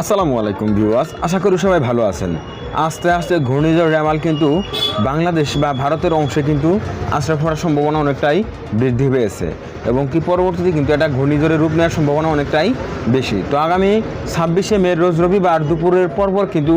আসসালামু আলাইকুম ভিউয়ার্স, আশা করি সবাই ভালো আছেন। আস্তে আস্তে ঘূর্ণিঝড় রেমাল কিন্তু বাংলাদেশ বা ভারতের অংশে কিন্তু আশ্রয় পড়ার সম্ভাবনা অনেকটাই বৃদ্ধি পেয়েছে এবং কি পরবর্তীতে কিন্তু এটা ঘূর্ণিঝড়ের রূপ নেওয়ার সম্ভাবনা অনেকটাই বেশি। তো আগামী ছাব্বিশে মে, রোজ রবিবার দুপুরের পরপর কিন্তু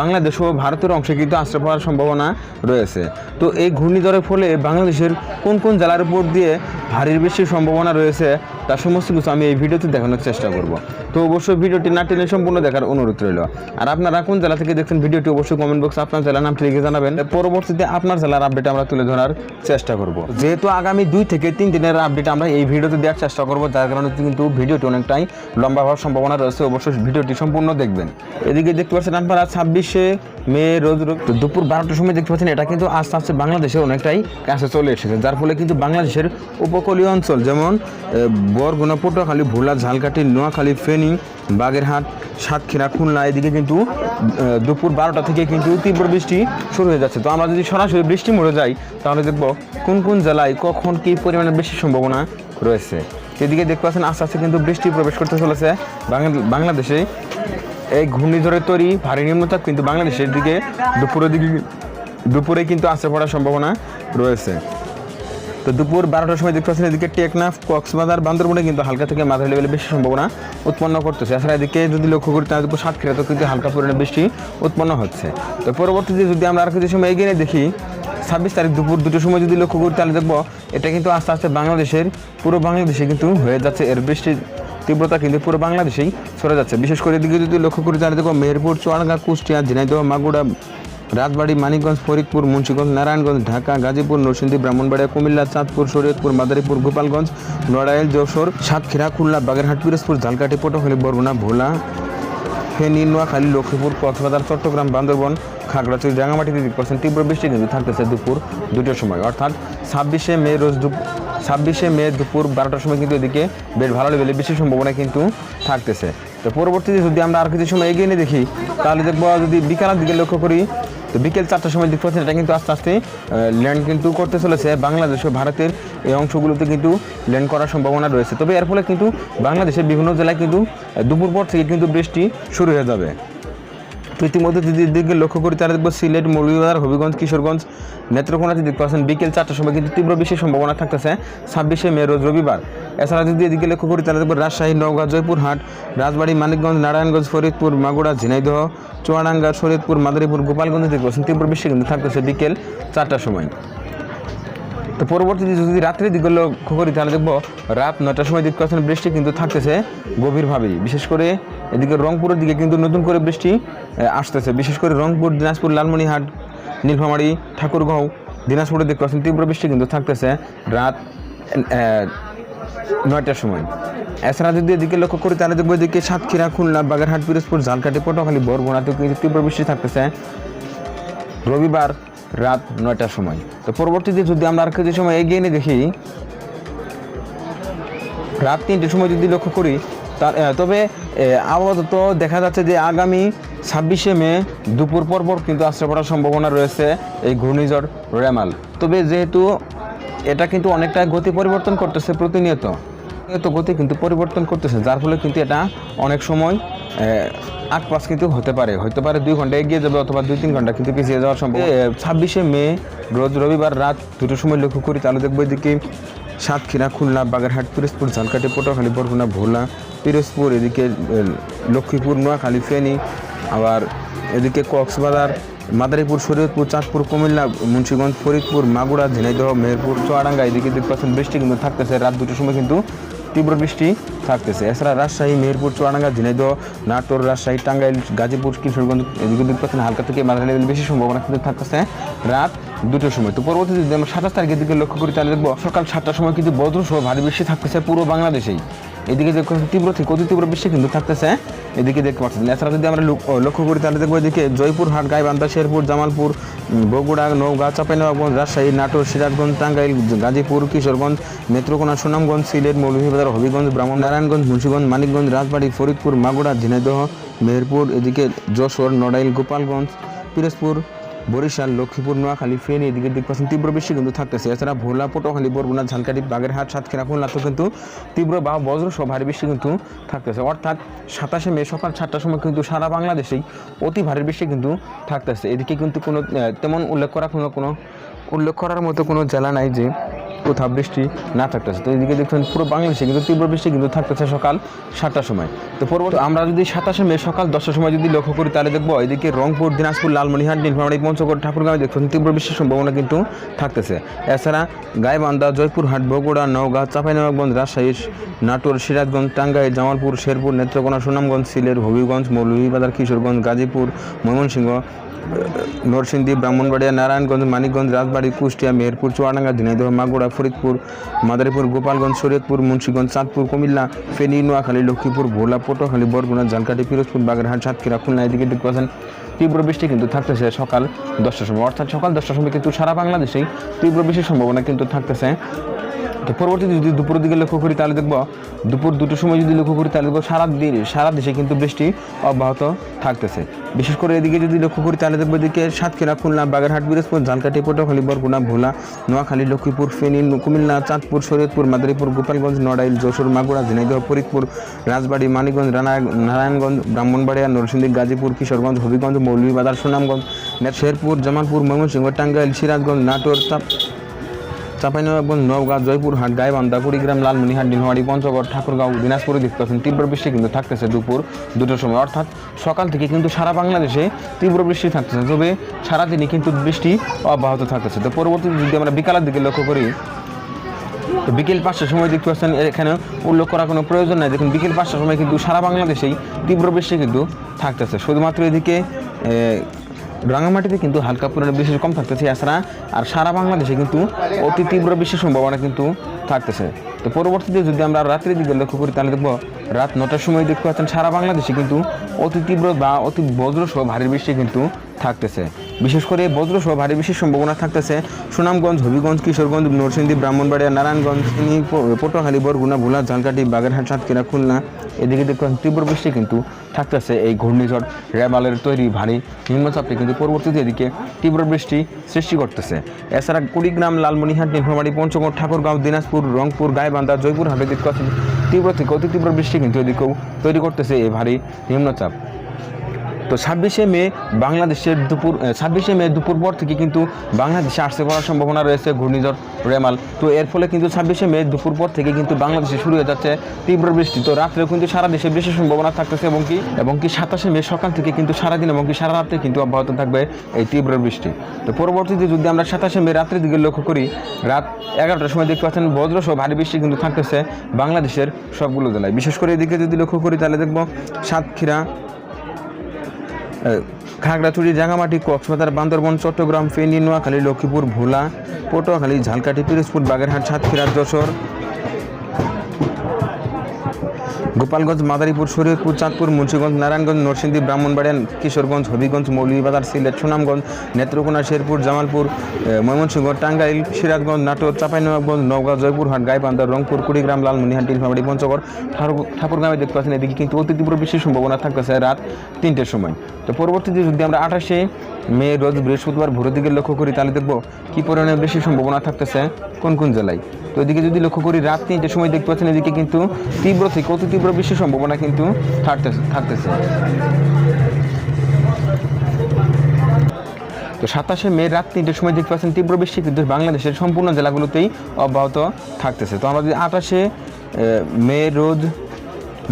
বাংলাদেশ ও ভারতের অংশে কিন্তু আশ্রয় পড়ার সম্ভাবনা রয়েছে। তো এই ঘূর্ণিঝড়ের ফলে বাংলাদেশের কোন কোন জেলার উপর দিয়ে ভারীর বেশি সম্ভাবনা রয়েছে তার সমস্ত কিছু আমি এই ভিডিওতে দেখানোর চেষ্টা করব। তো অবশ্যই ভিডিওটি না টেনে সম্পূর্ণ দেখার অনুরোধ রইল। আর আপনারা কোন জেলা থেকে দেখছেন ভিডিওটি অবশ্যই কমেন্ট বক্সে আপনার জেলার নামটি লিখে জানাবেন। পরবর্তীতে আপনার জেলার আপডেট আমরা তুলে ধরার চেষ্টা করব। যেহেতু আগামী দুই থেকে তিন দিনের আপডেট আমরা এই ভিডিওতে দেওয়ার চেষ্টা করব, যার কারণে কিন্তু ভিডিওটি অনেকটাই লম্বা হওয়ার সম্ভাবনা রয়েছে। অবশ্যই ভিডিওটি সম্পূর্ণ দেখবেন। এদিকে দেখতে পাচ্ছেন আপনারা ছাব্বিশে মে, রোজ রোজ। দুপুর বারোটার সময় দেখতে পাচ্ছেন, এটা কিন্তু আস্তে আস্তে বাংলাদেশের অনেকটাই কাছে চলে এসেছে, যার ফলে কিন্তু বাংলাদেশের উপকূলীয় অঞ্চল, যেমন বরগুনা, পটুয়াখালী, ভোলা, ঝালকাঠি, নোয়াখালী, ফেনী, বাগেরহাট, সাতক্ষীরা, খুলনা, এদিকে কিন্তু দুপুর বারোটা থেকে কিন্তু তীব্র বৃষ্টি শুরু হয়ে যাচ্ছে। তো আমরা যদি সরাসরি বৃষ্টি মরে যাই, তাহলে দেখব কোন কোন জেলায় কখন কী পরিমাণে বৃষ্টির সম্ভাবনা রয়েছে। এদিকে দেখতে পাচ্ছেন, আস্তে আস্তে কিন্তু বৃষ্টি প্রবেশ করতে চলেছে বাংলা- বাংলাদেশে। এই ঘূর্ণিঝড়ের তৈরি ভারী নিম্নচাপ কিন্তু বাংলাদেশের দিকে দুপুরের দিকে দুপুরে কিন্তু আসতে পড়ার সম্ভাবনা রয়েছে। তো দুপুর বারোটার সময় দেখতে পাচ্ছেন এদিকে টেকনাফ, কক্সবাজার, বান্দরবনে কিন্তু হালকা থেকে মাঝারি লেভেলে বেশি সম্ভাবনা উৎপন্ন করতেছে। এছাড়া এদিকে যদি লক্ষ্য করি তাহলে দুপুর সাতক্ষীরাতেও কিন্তু হালকা পরিমাণে বৃষ্টি উৎপন্ন হচ্ছে। তো পরবর্তীতে যদি আমরা আর কিছু সময় এগিয়ে দেখি, ছাব্বিশ তারিখ দুপুর দুটোর সময় যদি লক্ষ্য করি তাহলে দেখব এটা কিন্তু আস্তে আস্তে বাংলাদেশের, পুরো বাংলাদেশে কিন্তু হয়ে যাচ্ছে এর বৃষ্টির তীব্রতা কিন্তু পুরো বাংলাদেশেই সরে যাচ্ছে। বিশেষ করে এদিকে যদি লক্ষ্য করি তাহলে দেখব মেহেরপুর, চুয়াডাঙ্গা, কুষ্টিয়া, ঝিনাইদহ মাগুড়া রাজবাড়ী, মানিকগঞ্জ, ফরিদপুর, মুন্সিগঞ্জ, নারায়ণগঞ্জ, ঢাকা, গাজীপুর, নরসিংদী, ব্রাহ্মণবাড়িয়া, কুমিল্লা, চাঁদপুর, শরীয়তপুর, মাদারীপুর, গোপালগঞ্জ, নড়াইল, যশোর, সাতক্ষীরা, খুলনা, বাগেরহাট, পিরোজপুর, ঝালকাঠি, পটুয়াখালী, বরগুনা, ভোলা, ফেনী, নোয়াখালী, লক্ষ্মীপুর কক্সবাজার চট্টগ্রাম, বান্দরবন, খাগড়াছড়ি রাঙামাটিতে তীব্র বৃষ্টি কিন্তু থাকতেছে দুপুর দুটোর সময়। অর্থাৎ ছাব্বিশে মে, রোজ ছাব্বিশে মে দুপুর বারোটার সময় কিন্তু এদিকে বেশ ভালো লেভেলে বৃষ্টির সম্ভাবনা কিন্তু থাকতেছে। তো পরবর্তীতে যদি আমরা আর কিছু সময় এগিয়ে নিয়ে দেখি, তাহলে দেখব যদি বিকালের দিকে লক্ষ্য করি, তো বিকেল চারটার সময় দেখতে পাচ্ছেন এটা কিন্তু আস্তে আস্তে ল্যান্ড কিন্তু করতে চলেছে। বাংলাদেশ ও ভারতের এই অংশগুলোতে কিন্তু ল্যান্ড করার সম্ভাবনা রয়েছে। তবে এর ফলে কিন্তু বাংলাদেশের বিভিন্ন জেলায় কিন্তু দুপুর পর থেকে কিন্তু বৃষ্টি শুরু হয়ে যাবে। তো ইতিমধ্যে যদি দিকে লক্ষ্য করি তাহলে দেখব সিলেট, মৌলভীবাজার, হবিগঞ্জ, কিশোরগঞ্জ নেত্রকোনাতে দেখতে পাচ্ছেন বিকেল চারটার সময় কিন্তু তীব্র বৃষ্টির সম্ভাবনা থাকতেছে ছাব্বিশে মে, রোজ রবিবার। এছাড়া যদি এদিকে লক্ষ্য করি তাহলে দেখব রাজশাহী, নওগাঁ, জয়পুরহাট, রাজবাড়ী, মানিকগঞ্জ, নারায়ণগঞ্জ, ফরিদপুর মাগুড়া ঝিনাইদহ, চুয়াডাঙ্গা, শরীয়তপুর, মাদারীপুর, গোপালগঞ্জে দেখতে পাচ্ছেন তীব্র বৃষ্টি কিন্তু থাকতেছে বিকেল চারটার সময়। তো পরবর্তীতে যদি রাত্রের দিকে লক্ষ্য করি তাহলে দেখব রাত নটার সময় দেখতে পাচ্ছেন বৃষ্টি কিন্তু থাকতেছে গভীরভাবেই। বিশেষ করে এদিকে রংপুরের দিকে কিন্তু নতুন করে বৃষ্টি আসতেছে। বিশেষ করে রংপুর, দিনাজপুর লালমনিহাট নীলফামারী, ঠাকুরগাঁও, দিনাজপুরের দেখতে পাচ্ছেন তীব্র বৃষ্টি কিন্তু থাকতেছে রাত নয়টার সময়। এছাড়া যদি এদিকে লক্ষ্য করি, তাহলে দেখব এদিকে সাতক্ষীরা, খুলনা, বাগেরহাট, পিরোজপুর ঝালকাটি পটুয়াখালী বরগুনাতেও কিন্তু তীব্র বৃষ্টি থাকতেছে রবিবার রাত নয়টার সময়। তো পরবর্তীতে যদি আমরা আর কিছু সময় এগিয়ে নিয়ে দেখি, রাত তিনটের সময় যদি লক্ষ্য করি তবে আপাতত দেখা যাচ্ছে যে আগামী ছাব্বিশে মে দুপুর পর পর কিন্তু আশ্রয় পড়ার সম্ভাবনা রয়েছে এই ঘূর্ণিঝড় রেমাল। তবে যেহেতু এটা কিন্তু অনেকটা গতি পরিবর্তন করতেছে প্রতিনিয়ত প্রতিনিয়ত গতি কিন্তু পরিবর্তন করতেছে, যার ফলে কিন্তু এটা অনেক সময় আট পাঁচ কিন্তু হতে পারে। হতে পারে দুই ঘণ্টা এগিয়ে যাবে অথবা দুই তিন ঘণ্টা কিন্তু পিছিয়ে যাওয়ার সম্ভব ছাব্বিশে মে রোজ রবিবার রাত দুটোর সময় লক্ষ্য করি তাহলে দেখব এদিকে সাতক্ষীরা, খুলনা, বাগেরহাট, পিরোজপুর ঝালকাটি পটুয়াখালী, বরগুনা, ভোলা, পিরোজপুর, এদিকে লক্ষ্মীপুর, নোয়াখালী, ফেনী, আবার এদিকে কক্সবাজার, মাদারীপুর, শরীয়তপুর, চাঁদপুর, কুমিল্লা, মুন্সীগঞ্জ, ফরিদপুর মাগুড়া ঝিনাইদহ, মেহেরপুর, চুয়াডাঙ্গা, এদিকে দেখতে পাচ্ছেন বৃষ্টি কিন্তু থাকতেছে। রাত দুটোর সময় কিন্তু তীব্র বৃষ্টি থাকতেছে। এছাড়া রাজশাহী মেহেরপুর চুয়াডাঙ্গা, ঝিনাইদহ, নাটোর, রাজশাহী, টাঙ্গাইল, গাজীপুর, কিশোরগঞ্জ পাচ্ছেন হালকা থেকে মাঝারি লেভেল বেশি সম্ভাবনা কিন্তু থাকতেছে রাত দুটোর সময়। তো পরবর্তীতে যদি আমরা সাতাশ তারিখের দিকে লক্ষ্য করি, তাহলে দেখব সকাল সাতটার সময় কিন্তু বদ্রসহ ভারী বৃষ্টি থাকতেছে পুরো বাংলাদেশেই। এদিকে পাচ্ছেন তীব্র থেকে অতি তীব্র বৃষ্টি কিন্তু থাকতেছে, এদিকে দেখতে পাচ্ছেন। এছাড়া যদি আমরা লক- লক্ষ্য করি, তাহলে দেখব এদিকে জয়পুরহাট গাইবান্ধা, শেরপুর, জামালপুর বগুড়া, নওগাঁ, চাঁপাইনবাবগঞ্জ, রাজশাহী, নাটোর, সিরাজগঞ্জ, টাঙ্গাইল, গাজীপুর, কিশোরগঞ্জ নেত্রকোনা সুনামগঞ্জ, সিলেট, মৌলভীবাজার, হবিগঞ্জ, ব্রাহ্মণ, নারায়ণগঞ্জ, মুন্সিগঞ্জ, মানিকগঞ্জ, রাজবাড়ী, ফরিদপুর মাগুড়া ঝিনাইদহ, মেহেরপুর, এদিকে যশোর, নড়াইল, গোপালগঞ্জ, পিরোজপুর বরিশাল, লক্ষ্মীপুর, নোয়াখালী, ফেনী, এদিকে দিক পাচ্ছেন তীব্র বৃষ্টি কিন্তু থাকতেছে। এছাড়া ভোলা, পটুয়াখালী, বরগুনা ঝালকাটি বাগেরহাট, সাতক্ষীরা খুলনাতেও কিন্তু তীব্র বা বজ্র সহ ভারী বৃষ্টি কিন্তু থাকতেছে। অর্থাৎ সাতাশে মে সকাল সাতটার সময় কিন্তু সারা বাংলাদেশেই অতি ভারী বৃষ্টি কিন্তু থাকতেছে। এদিকে কিন্তু কোনো তেমন উল্লেখ করা কোনো কোনো, উল্লেখ করার মতো কোনো জেলা নাই যে কোথাও বৃষ্টি না থাকতেছে। তো এদিকে দেখছেন পুরো বাংলাদেশে কিন্তু তীব্র বৃষ্টি কিন্তু থাকতেছে সকাল সাতটার সময়। তো পরবর্তী আমরা যদি সাতাশে মে সকাল দশটার সময় যদি লক্ষ্য করি, তাহলে দেখব এদিকে রংপুর, দিনাজপুর লালমনিহাট নীলফামারী পঞ্চগড় ঠাকুরগাঁও দেখছেন তীব্র বৃষ্টির সম্ভাবনা কিন্তু থাকতেছে। এছাড়া গাইবান্ধা, জয়পুরহাট, বগুড়া, নওগাঁ, চাঁপাইনবাবগঞ্জ, রাজশাহী, নাটোর, সিরাজগঞ্জ, টাঙ্গাইল, জামালপুর, শেরপুর, নেত্রকোনা, সুনামগঞ্জ, সিলেট, হবিগঞ্জ, মৌলভীবাজার, কিশোরগঞ্জ, গাজীপুর, ময়মনসিংহ নরসিংদী, ব্রাহ্মণবাড়িয়া, নারায়ণগঞ্জ, মানিকগঞ্জ, রাজবাড়ী, কুষ্টিয়া, মেহেরপুর, চুয়াডাঙ্গা ঝিনাইদহ মাগুড়া ফরিদপুর, মাদারীপুর, গোপালগঞ্জ, শরীয়তপুর, মুন্সিগঞ্জ, চাঁদপুর, কুমিল্লা, ফেনী, নোয়াখালী, লক্ষ্মীপুর, ভোলা, পটুয়াখালী, বরগুনা ঝালকাঠি পিরোজপুর, বাগেরহাট সাতক্ষীরা খুলনা, এদিকে দেখতে পাচ্ছেন তীব্র বৃষ্টি কিন্তু থাকতেছে সকাল দশটার সময়। অর্থাৎ সকাল দশটার সময় কিন্তু সারা বাংলাদেশেই তীব্র বৃষ্টির সম্ভাবনা কিন্তু থাকতেছে। তো পরবর্তীতে যদি দুপুরের দিকে লক্ষ্য করি তাহলে দেখব দুপুর দুটোর সময় যদি লক্ষ্য করি তাহলে দেখব সারা দিন, সারা দেশে কিন্তু বৃষ্টি অব্যাহত থাকতেছে। বিশেষ করে এদিকে যদি লক্ষ্য করি তাহলে দেখব এদিকে সাতক্ষীরা, খুলনা, বাগেরহাট, বিরোজপুর, ঝালকাঠি, পটুয়াখালী, বরগুনা, ভোলা, নোয়াখালী, লক্ষ্মীপুর, ফেনী কুমিল্লা, চাঁদপুর, শরীয়তপুর, মাদারীপুর, গোপালগঞ্জ, নড়াইল, যশোর, মাগুরা, ঝিনাইদহ, ফরিদপুর, রাজবাড়ী, মানিকগঞ্জ, রানা নারায়ণগঞ্জ, ব্রাহ্মণবাড়িয়া, নরসিংদী, গাজীপুর, কিশোরগঞ্জ, হবিগঞ্জ, মৌলভীবাজার, সুনামগঞ্জ শেরপুর, জামালপুর, ময়মনসিংহ, টাঙ্গাইল, সিরাজগঞ্জ, নাটোর চাঁপাইনবাবগঞ্জ, নওগাঁ, জয়পুরহাট গাইবান্ধা কুড়িগ্রাম লালমনিহাট নীলমারি পঞ্চগড়, ঠাকুরগাঁও, দিনাজপুরে দেখতে পাচ্ছেন তীব্র বৃষ্টি কিন্তু থাকতেছে দুপুর দুটোর সময়। অর্থাৎ সকাল থেকে কিন্তু সারা বাংলাদেশে তীব্র বৃষ্টি থাকতেছে, তবে সারাদিনই কিন্তু বৃষ্টি অব্যাহত থাকতেছে। তো পরবর্তীতে যদি আমরা বিকালের দিকে লক্ষ্য করি, তো বিকেল পাঁচটার সময় দেখতে পাচ্ছেন এখানে উল্লেখ করার কোনো প্রয়োজন নাই। দেখুন, বিকেল পাঁচটার সময় কিন্তু সারা বাংলাদেশেই তীব্র বৃষ্টি কিন্তু থাকতেছে। শুধুমাত্র এদিকে রাঙামাটিতে কিন্তু হালকা পরিমাণে বৃষ্টি কম থাকতেছে, এছাড়া আর সারা বাংলাদেশে কিন্তু অতি তীব্র বৃষ্টির সম্ভাবনা কিন্তু থাকতেছে। তো পরবর্তীতে যদি আমরা রাত্রির দিকে লক্ষ্য করি, তাহলে দেখব রাত নটার সময় দেখতে পাচ্ছেন সারা বাংলাদেশে কিন্তু অতি তীব্র বা অতি বজ্রসহ ভারী বৃষ্টি কিন্তু থাকতেছে। বিশেষ করে বজ্রসহ ভারী বৃষ্টির সম্ভাবনা থাকতেছে সুনামগঞ্জ, হবিগঞ্জ, কিশোরগঞ্জ, নরসিংদী, ব্রাহ্মণবাড়িয়া, নারায়ণগঞ্জ পটুয়াখালী, বরগুনা, ভোলা, ঝালকাঠি, বাগেরহাট, সাতক্ষীরা, খুলনা, এদিকে দেখবেন তীব্র বৃষ্টি কিন্তু থাকতেছে এই ঘূর্ণিঝড় রেমালের তৈরি ভারী নিম্নচাপটি কিন্তু পরবর্তীতে এদিকে তীব্র বৃষ্টি সৃষ্টি করতেছে। এছাড়া কুড়িগ্রাম লালমনিহাট নীলফামারী, পঞ্চগড়, ঠাকুরগাঁও, দিনাজপুর রংপুর গাইবান্ধা, জয়পুর হাটের দিক তীব্র থেকে অতি তীব্র বৃষ্টি কিন্তু এদিকেও তৈরি করতেছে এই ভারী নিম্নচাপ। তো ছাব্বিশে মে বাংলাদেশের দুপুর ছাব্বিশে মে দুপুর পর থেকে কিন্তু বাংলাদেশে আসতে পারার সম্ভাবনা রয়েছে ঘূর্ণিঝড় রেমাল। তো এর ফলে কিন্তু ছাব্বিশে মে দুপুর পর থেকে কিন্তু বাংলাদেশে শুরু হয়ে যাচ্ছে তীব্র বৃষ্টি। তো রাত্রেও কিন্তু সারা দেশে বৃষ্টির সম্ভাবনা থাকতেছে এবং কি এবং কি সাতাশে মে সকাল থেকে কিন্তু সারাদিন এবং কি সারা রাত্রে কিন্তু অব্যাহত থাকবে এই তীব্র বৃষ্টি। তো পরবর্তীতে যদি আমরা সাতাশে মে রাত্রের দিকে লক্ষ্য করি, রাত এগারোটার সময় দেখতে পাচ্ছেন বজ্রসহ ভারী বৃষ্টি কিন্তু থাকতেছে বাংলাদেশের সবগুলো জেলায়। বিশেষ করে এদিকে যদি লক্ষ্য করি তাহলে দেখব সাতক্ষীরা খাগড়াছড়ি জাঙ্গামাটি কক্সবাজার, বান্দরবন, চট্টগ্রাম, ফেনী, নোয়াখালী, লক্ষ্মীপুর, ভোলা, পটুয়াখালী, ঝালকাঠি, পিরোজপুর, বাগেরহাট, সাতক্ষীরা, যশোর। গোপালগঞ্জ, মাদারীপুর, শরীয়তপুর, চাঁদপুর, মুন্সিগঞ্জ, নারায়ণগঞ্জ, নরসিংদী, ব্রাহ্মণবাড়িয়া, কিশোরগঞ্জ, হবিগঞ্জ, মৌলভীবাজার, সিলেট, সুনামগঞ্জ, নেত্রকোনা, শেরপুর, জামালপুর ময়মনসিংহ, টাঙ্গাইল, সিরাজগঞ্জ, নাটোর, চাঁপাইনবাবগঞ্জ, নওগাঁ জয়পুরহাট গাইবান্ধা, রংপুর, কুড়িগ্রাম লালমনিহাট নীলফামারী পঞ্চগড়, ঠাকুর ঠাকুরগাঁও দেখতে পাচ্ছেন এদিকে কিন্তু অতি তীব্র বৃষ্টির সম্ভাবনা থাকতেছে রাত তিনটের সময়। তো পরবর্তীতে যদি আমরা আঠাশে মে রোজ বৃহস্পতিবার ভোরের দিকে লক্ষ্য করি, তাহলে দেখব কী পরিমাণে বেশি সম্ভাবনা থাকতেছে কোন কোন জেলায়। তো এদিকে যদি লক্ষ্য করি, রাত তিনটের সময় দেখতে পাচ্ছেন এদিকে কিন্তু তীব্র থেকে অতি তীব্র বৃষ্টির সম্ভাবনা কিন্তু থাকতেছে থাকতেছে। তো সাতাশে মে রাত তিনটের সময় দেখতে পাচ্ছেন তীব্র বৃষ্টি কিন্তু বাংলাদেশের সম্পূর্ণ জেলাগুলোতেই অব্যাহত থাকতেছে। তো আমরা যদি আঠাশে মে রোজ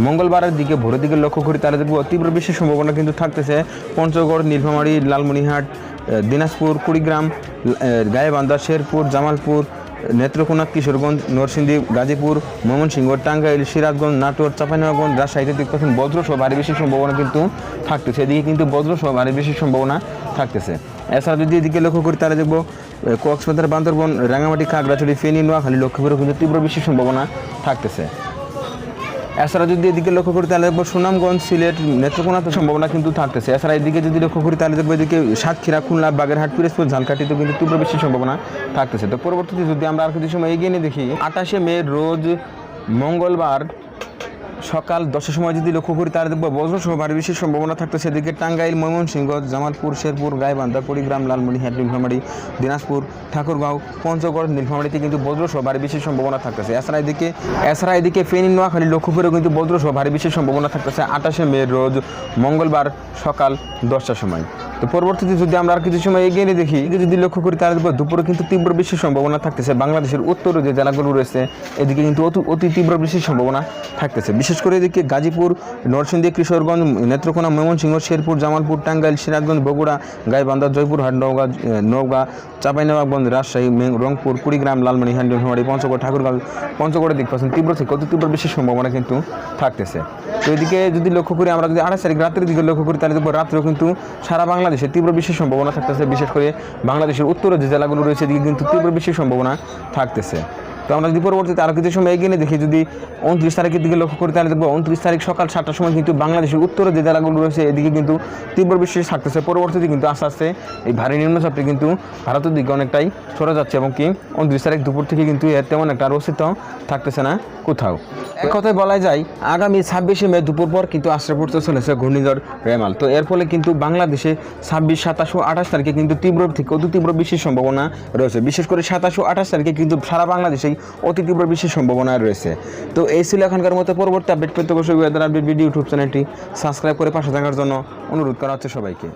মঙ্গলবারের দিকে ভোরের দিকে লক্ষ্য করি তাহলে দেখব তীব্র বৃষ্টির সম্ভাবনা কিন্তু থাকতেছে। পঞ্চগড় নীলফামারী লালমনিহাট দিনাজপুর কুড়িগ্রাম আহ, গাইবান্ধা শেরপুর জামালপুর নেত্রকোনা, কিশোরগঞ্জ, নরসিংদী, গাজীপুর, ময়মনসিংহ, টাঙ্গাইল, সিরাজগঞ্জ, নাটোর চাপাইনগঞ্জ রাজশাহীতে দেখতে পাচ্ছেন বজ্রসহ ভারী বেশি সম্ভাবনা কিন্তু থাকতেছে। এদিকে কিন্তু বজ্রসহ ভারী বেশি সম্ভাবনা থাকতেছে। এছাড়া যদি এদিকে লক্ষ্য করি তাহলে দেখব কক্সবাজার, বান্দরবন রাঙামাটি খাগড়াছড়ি, ফেনী, নোয়াখালী, লক্ষ্মীপুরে, কিন্তু তীব্র বৃষ্টির সম্ভাবনা থাকতেছে। এছাড়া যদি এদিকে লক্ষ্য করি, তাহলে দেখব সুনামগঞ্জ, সিলেট, নেত্রকোনাতে সম্ভাবনা কিন্তু থাকতেছে। এছাড়া এদিকে যদি লক্ষ্য করি, তাহলে দেখব এদিকে সাতক্ষীরা, খুলনা, বাগেরহাট, পিরোজপুর ঝালকাঠিতে কিন্তু তীব্র বেশি সম্ভাবনা থাকতেছে। তো পরবর্তীতে যদি আমরা আর কিছু সময় এগিয়ে নিয়ে দেখি আটাশে মে, রোজ মঙ্গলবার সকাল দশটার সময় যদি লক্ষ্য করি, তাহলে দেখব বজ্রসহ ভারী বৃষ্টির সম্ভাবনা থাকতেছে সেদিকে টাঙ্গাইল, ময়মনসিংহ, জামালপুর, শেরপুর, গাইবান্ধা, কুড়িগ্রাম, লালমনিরহাট, নীলফামারী, দিনাজপুর, ঠাকুরগাঁও, পঞ্চগড়, নীলফামারীতে কিন্তু বজ্রসহ ভারী বৃষ্টির সম্ভাবনা থাকতেছে এছাড়া এদিকে এছাড়া এদিকে ফেনী, নোয়াখালী লক্ষ্য করেও কিন্তু বজ্রসহ ভারী বৃষ্টির সম্ভাবনা থাকতেছে আঠাশে মে রোজ মঙ্গলবার সকাল দশটার সময়। তো পরবর্তীতে যদি আমরা আর কিছু সময় এগিয়ে নিয়ে দেখি যদি লক্ষ্য করি, তাহলে দেখব দুপুরে কিন্তু তীব্র বৃষ্টির সম্ভাবনা থাকতেছে বাংলাদেশের উত্তর যে জেলাগুলো রয়েছে, এদিকে কিন্তু অতি তীব্র বৃষ্টির সম্ভাবনা থাকতেছে বিশেষ করে এদিকে গাজীপুর, নরসিংদী, কিশোরগঞ্জ, নেত্রকোনা, ময়মনসিংহ, শেরপুর, জামালপুর, টাঙ্গাইল, সিরাজগঞ্জ, বগুড়া, গাইবান্ধা জয়পুরহাট নওগাঁ নওগাঁ, চাঁপাইনবাবগঞ্জ, রাজশাহী রংপুর, কুড়িগ্রাম লালমনিরহাট নীলফামারী পঞ্চগড়, ঠাকুরগাঁও, পঞ্চগড়ের দিক পাচ্ছেন তীব্র থেকে অতি তীব্র বেশি সম্ভাবনা কিন্তু থাকতেছে। তো এদিকে যদি লক্ষ্য করি, আমরা যদি আঠাশ তারিখ রাত্রের দিকে লক্ষ্য করি, তাহলে দেখব রাত্রেও কিন্তু সারা বাংলাদেশে তীব্র বেশি সম্ভাবনা থাকতেছে। বিশেষ করে বাংলাদেশের উত্তরের যে জেলাগুলো রয়েছে, এদিকে কিন্তু তীব্র বেশি সম্ভাবনা থাকতেছে। তো আমরা যদি পরবর্তীতে আরও কিছু সময় এগিয়ে দেখি, যদি উনত্রিশ তারিখের দিকে লক্ষ্য করি তাহলে দেখব উনত্রিশ তারিখ সকাল সাতটার সময় কিন্তু বাংলাদেশের উত্তরে যে জেলাগুলো রয়েছে, এদিকে কিন্তু তীব্র বৃষ্টি থাকতেছে পরবর্তীতে কিন্তু আস্তে আস্তে এই ভারী নিম্নচাপটি কিন্তু ভারতের দিকে অনেকটাই সরে যাচ্ছে এবং কি উনত্রিশ তারিখ দুপুর থেকে কিন্তু এর তেমন একটা অস্তিত্ব থাকতেছে না কোথাও। এক কথায় বলা যায়, আগামী ছাব্বিশে মে দুপুর পর কিন্তু আশ্রয় পড়তে চলেছে ঘূর্ণিঝড় রেমাল। তো এর ফলে কিন্তু বাংলাদেশে ছাব্বিশ, সাতাশ ও আঠাশ তারিখে কিন্তু তীব্র থেকে অতি তীব্র বৃষ্টির সম্ভাবনা রয়েছে। বিশেষ করে সাতাশ ও আঠাশ তারিখে কিন্তু সারা বাংলাদেশেই অতি তীব্র বৃষ্টির সম্ভাবনা রয়েছে। তো এই ছিল এখনকার মতো পরবর্তী আপডেট পেতে অবশ্যই ওয়েদার আপডেট ভিডিও ইউটিউব চ্যানেলটি সাবস্ক্রাইব করে পাশে থাকার জন্য অনুরোধ করা হচ্ছে সবাইকে।